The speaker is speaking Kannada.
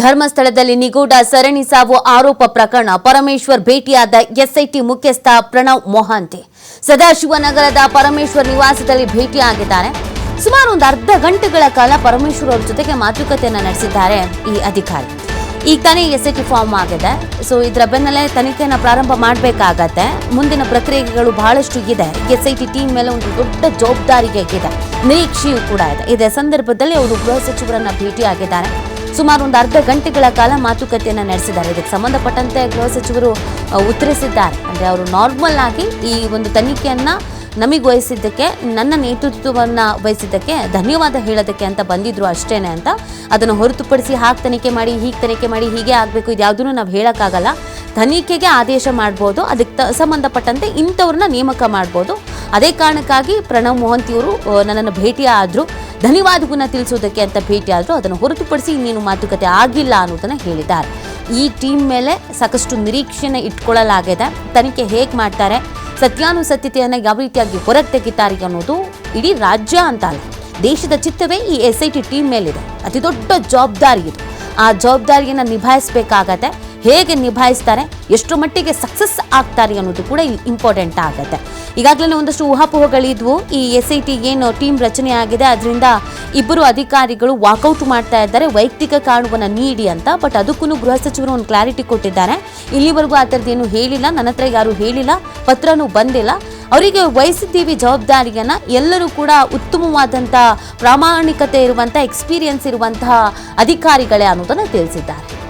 ಧರ್ಮಸ್ಥಳದಲ್ಲಿ ನಿಗೂಢ ಸರಣಿ ಸಾವು ಆರೋಪ ಪ್ರಕರಣ. ಪರಮೇಶ್ವರ್ ಭೇಟಿಯಾದ ಎಸ್ಐಟಿ ಮುಖ್ಯಸ್ಥ ಪ್ರಣವ್ ಮೊಹಾಂತಿ. ಸದಾಶಿವನಗರದ ಪರಮೇಶ್ವರ್ ನಿವಾಸದಲ್ಲಿ ಭೇಟಿಯಾಗಿದ್ದಾರೆ. ಸುಮಾರು ಒಂದು ಅರ್ಧ ಗಂಟೆಗಳ ಕಾಲ ಪರಮೇಶ್ವರ್ ಅವರ ಜೊತೆಗೆ ಮಾತುಕತೆಯನ್ನು ನಡೆಸಿದ್ದಾರೆ ಈ ಅಧಿಕಾರಿ. ಈಗ ತಾನೇ ಎಸ್ಐಟಿ ಫಾರ್ಮ್ ಆಗಿದೆ. ಸೊ ಇದರ ಬೆನ್ನಲ್ಲೇ ತನಿಖೆಯನ್ನು ಪ್ರಾರಂಭ ಮಾಡಬೇಕಾಗತ್ತೆ. ಮುಂದಿನ ಪ್ರಕ್ರಿಯೆಗಳು ಬಹಳಷ್ಟು ಇದೆ. ಎಸ್ಐಟಿ ಟೀಮ್ ಮೇಲೆ ಒಂದು ದೊಡ್ಡ ಜವಾಬ್ದಾರಿಗೆ ಇದೆ. ನಿರೀಕ್ಷೆಯೂ ಕೂಡ ಇದೆ. ಇದೇ ಸಂದರ್ಭದಲ್ಲಿ ಅವರು ಗೃಹ ಸಚಿವರನ್ನ ಭೇಟಿಯಾಗಿದ್ದಾರೆ. ಸುಮಾರು ಒಂದು ಅರ್ಧ ಗಂಟೆಗಳ ಕಾಲ ಮಾತುಕತೆಯನ್ನು ನಡೆಸಿದ್ದಾರೆ. ಇದಕ್ಕೆ ಸಂಬಂಧಪಟ್ಟಂತೆ ಗೃಹ ಸಚಿವರು ಉತ್ತರಿಸಿದ್ದಾರೆ. ಅಂದರೆ ಅವರು ನಾರ್ಮಲ್ ಆಗಿ ಈ ಒಂದು ತನಿಖೆಯನ್ನು ನಮಗೆ ವಹಿಸಿದ್ದಕ್ಕೆ, ನನ್ನ ನೇತೃತ್ವವನ್ನು ವಹಿಸಿದ್ದಕ್ಕೆ, ಧನ್ಯವಾದ ಹೇಳೋದಕ್ಕೆ ಅಂತ ಬಂದಿದ್ರು ಅಷ್ಟೇನೆ ಅಂತ ಅದನ್ನು ಹೊರತುಪಡಿಸಿ ಹಾಗೆ ತನಿಖೆ ಮಾಡಿ, ಹೀಗೆ ತನಿಖೆ ಮಾಡಿ, ಹೀಗೆ ಆಗಬೇಕು, ಇದು ಯಾವುದನ್ನು ನಾವು ಹೇಳೋಕ್ಕಾಗಲ್ಲ. ತನಿಖೆಗೆ ಆದೇಶ ಮಾಡ್ಬೋದು, ಅದಕ್ಕೆ ತ- ಸಂಬಂಧಪಟ್ಟಂತೆ ಇಂಥವ್ರನ್ನ ನೇಮಕ ಮಾಡ್ಬೋದು. ಅದೇ ಕಾರಣಕ್ಕಾಗಿ ಪ್ರಣವ್ ಮೋಹಂತಿಯವರು ನನ್ನನ್ನು ಭೇಟಿ ಆದರು ಧನ್ಯವಾದವನ್ನ ತಿಳಿಸೋದಕ್ಕೆ ಅಂತ ಭೇಟಿ ಆದರೂ ಅದನ್ನು ಹೊರತುಪಡಿಸಿ ಇನ್ನೇನು ಮಾತುಕತೆ ಆಗಿಲ್ಲ ಅನ್ನೋದನ್ನು ಹೇಳಿದ್ದಾರೆ. ಈ ಟೀಮ್ ಮೇಲೆ ಸಾಕಷ್ಟು ನಿರೀಕ್ಷೆನ ಇಟ್ಕೊಳ್ಳಲಾಗಿದೆ. ತನಿಖೆ ಹೇಗೆ ಮಾಡ್ತಾರೆ, ಸತ್ಯಾನುಸತ್ಯತೆಯನ್ನು ಯಾವ ರೀತಿಯಾಗಿ ಹೊರಗೆ ತೆಗಿತಾರೆ ಅನ್ನೋದು ಇಡೀ ರಾಜ್ಯ ಅಂತ ಅಲ್ಲ ದೇಶದ ಚಿತ್ತವೇ ಈ ಎಸ್ ಐ ಟಿ ಟೀಮ್ ಮೇಲಿದೆ. ಅತಿ ದೊಡ್ಡ ಜವಾಬ್ದಾರಿ ಇದು. ಆ ಜವಾಬ್ದಾರಿಯನ್ನು ನಿಭಾಯಿಸಬೇಕಾಗತ್ತೆ. ಹೇಗೆ ನಿಭಾಯಿಸ್ತಾರೆ ಎಷ್ಟು ಮಟ್ಟಿಗೆ ಸಕ್ಸಸ್ ಆಗ್ತಾರೆ ಅನ್ನೋದು ಕೂಡ ಇಂಪಾರ್ಟೆಂಟ್ ಆಗುತ್ತೆ. ಈಗಾಗಲೇ ಒಂದಷ್ಟು ಊಹಾಪೋಹಗಳಿದ್ವು. ಈ ಎಸ್ ಐ ಟಿ ಏನು ಟೀಮ್ ರಚನೆ ಆಗಿದೆ. ಅದರಿಂದ ಇಬ್ಬರು ಅಧಿಕಾರಿಗಳು ವಾಕೌಟ್ ಮಾಡ್ತಾ ಇದ್ದಾರೆ. ವೈಯಕ್ತಿಕ ಕಾರಣವನ್ನು ನೀಡಿ ಅಂತ ಬಟ್ ಅದಕ್ಕೂ ಗೃಹ ಸಚಿವರು ಒಂದು ಕ್ಲಾರಿಟಿ ಕೊಟ್ಟಿದ್ದಾರೆ. ಇಲ್ಲಿವರೆಗೂ ಆ ಥರದ್ದೇನು ಹೇಳಿಲ್ಲ. ನನ್ನ ಹತ್ರ ಯಾರು ಹೇಳಿಲ್ಲ. ಪತ್ರನೂ ಬಂದಿಲ್ಲ. ಅವರಿಗೆ ವಹಿಸಿದ್ದೀವಿ ಜವಾಬ್ದಾರಿಯನ್ನು. ಎಲ್ಲರೂ ಕೂಡ ಉತ್ತಮವಾದಂಥ ಪ್ರಾಮಾಣಿಕತೆ ಇರುವಂಥ ಎಕ್ಸ್ಪೀರಿಯನ್ಸ್ ಇರುವಂತಹ ಅಧಿಕಾರಿಗಳೇ ಅನ್ನೋದನ್ನು ತಿಳಿಸಿದ್ದಾರೆ.